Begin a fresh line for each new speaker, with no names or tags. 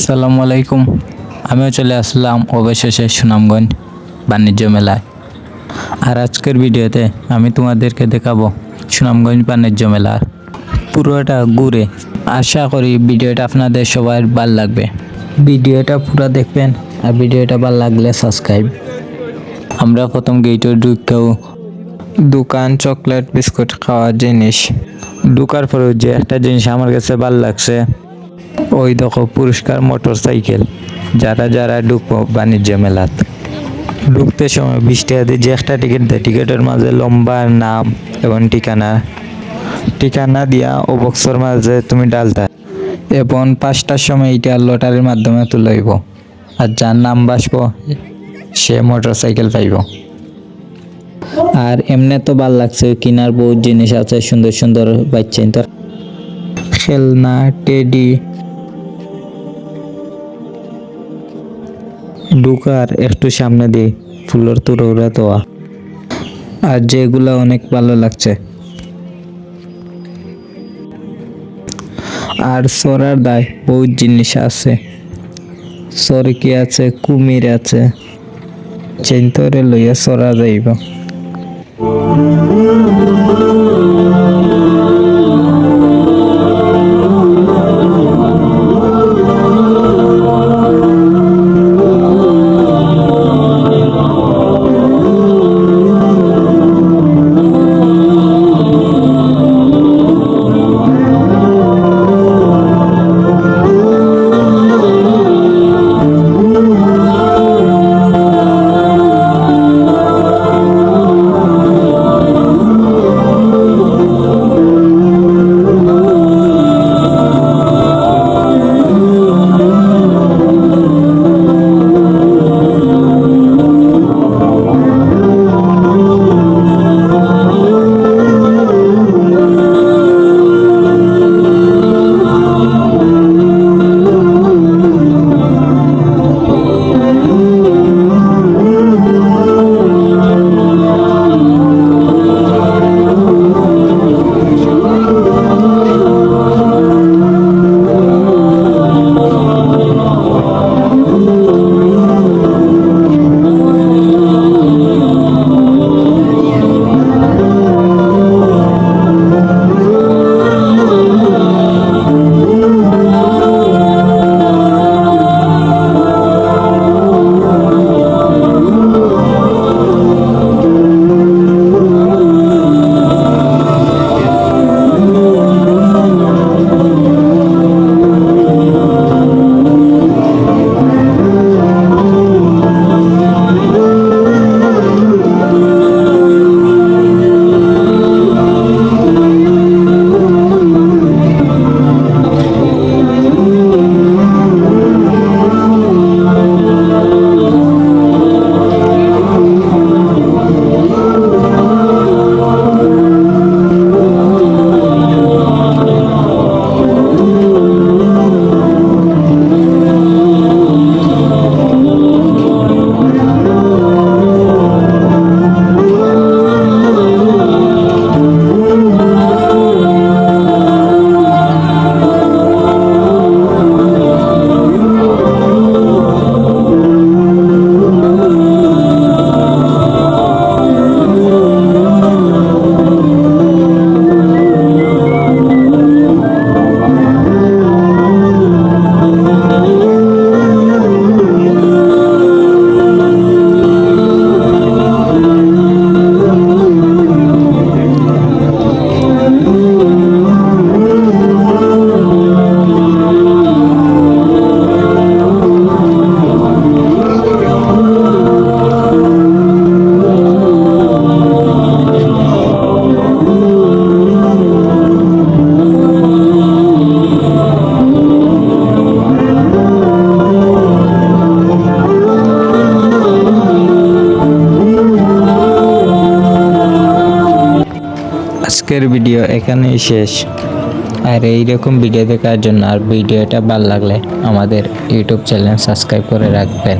আসসালামু আলাইকুম। আমিও চলে আসলাম অবশেষে সুনামগঞ্জ বাণিজ্য মেলায়। আর আজকের ভিডিওতে আমি তোমাদেরকে দেখাবো সুনামগঞ্জ বাণিজ্য মেলার পুরোটা ঘুরে। আশা করি ভিডিওটা আপনাদের সবার ভালো লাগবে। ভিডিওটা পুরো দেখবেন আর ভিডিওটা ভালো লাগলে সাবস্ক্রাইব। আমরা প্রথম গেটের ঢুকেও দোকান চকলেট বিস্কুট খাওয়ার জিনিস ঢুকার পরেও যে একটা জিনিস আমার কাছে ভালো লাগছে। ওই দেখো পুরস্কার মোটর সাইকেল যারা যারা ঢুকবো বাণিজ্য মেলাত। ঢুকতে সময় বিশ টাকা দিয়ে যে একটা টিকিট দেয়, টিকিটের মাঝে লম্বা নাম এবং ঠিকানা। ঠিকানা দিয়া ও বক্সর মাঝে তুমি ডালতা এবং পাঁচটার সময় এটা লটারির মাধ্যমে তুলইব আর যার নাম বাসবো সে মোটর সাইকেল পাইব। আর এমনি তো ভালো লাগছে, কিনার বহুত জিনিস আছে, সুন্দর সুন্দর বাচ্চা। খেলনা, টেডি ঢুকার একটু সামনে দিয়ে ফুলের তুরৌরা তোয়া আর যেগুলো অনেক ভালো লাগছে। আর সরার দায় বহুত জিনিস আছে। সরকি আছে, কুমির আছে। চেন্তরে লইয়া সরা যাইব। আজকের ভিডিও এখানেই শেষ। আর এইরকম ভিডিও দেখার জন্য আর ভিডিওটা ভালো লাগলে আমাদের ইউটিউব চ্যানেল সাবস্ক্রাইব করে রাখবেন।